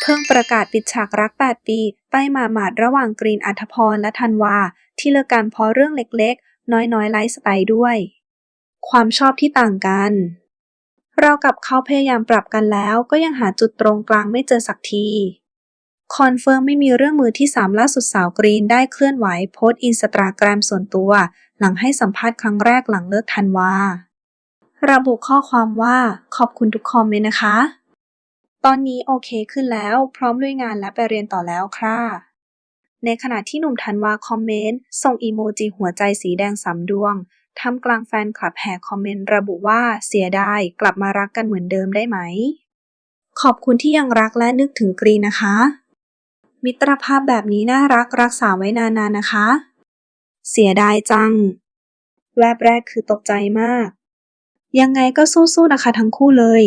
เพิ่งประกาศปิดฉากรัก 8 ปี ไปหมาหมาดระหว่างกรีนอัธพรและธันวา ที่เลิกกันเพราะเรื่องเล็กๆ น้อยๆไลฟ์สไตล์ด้วย ความชอบที่ต่างกัน เรากับเขาพยายามปรับกันแล้วก็ยังหาจุดตรงกลางไม่เจอสักทีคอนเฟิร์มไม่มีเรื่องมือที่ 3 ล่าสุดสาวกรีนได้เคลื่อนไหวโพสต์อินสตาแกรมส่วนตัว หลังให้สัมภาษณ์ครั้งแรกหลังเลิกธันวา ระบุข้อความว่าขอบคุณทุกคอมเมนต์นะคะ ตอนนี้โอเคขึ้นแล้วพร้อมลุยงานและไปเรียนต่อแล้วค่ะ ในขณะที่หนุ่มธันวาคอมเมนต์ส่งอีโมจิหัวใจสีแดงสามดวงทำกลางแฟนคลับแห่คอมเมนต์ระบุว่าเสียดายกลับมารักกันเหมือนเดิมได้ไหม ขอบคุณที่ยังรักและนึกถึงกรีนนะคะ มิตรภาพแบบนี้น่ารักรักษาไว้นานๆนะคะ เสียดายจัง แวบแรกคือตกใจมาก ยังไงก็สู้ๆนะคะทั้งคู่เลย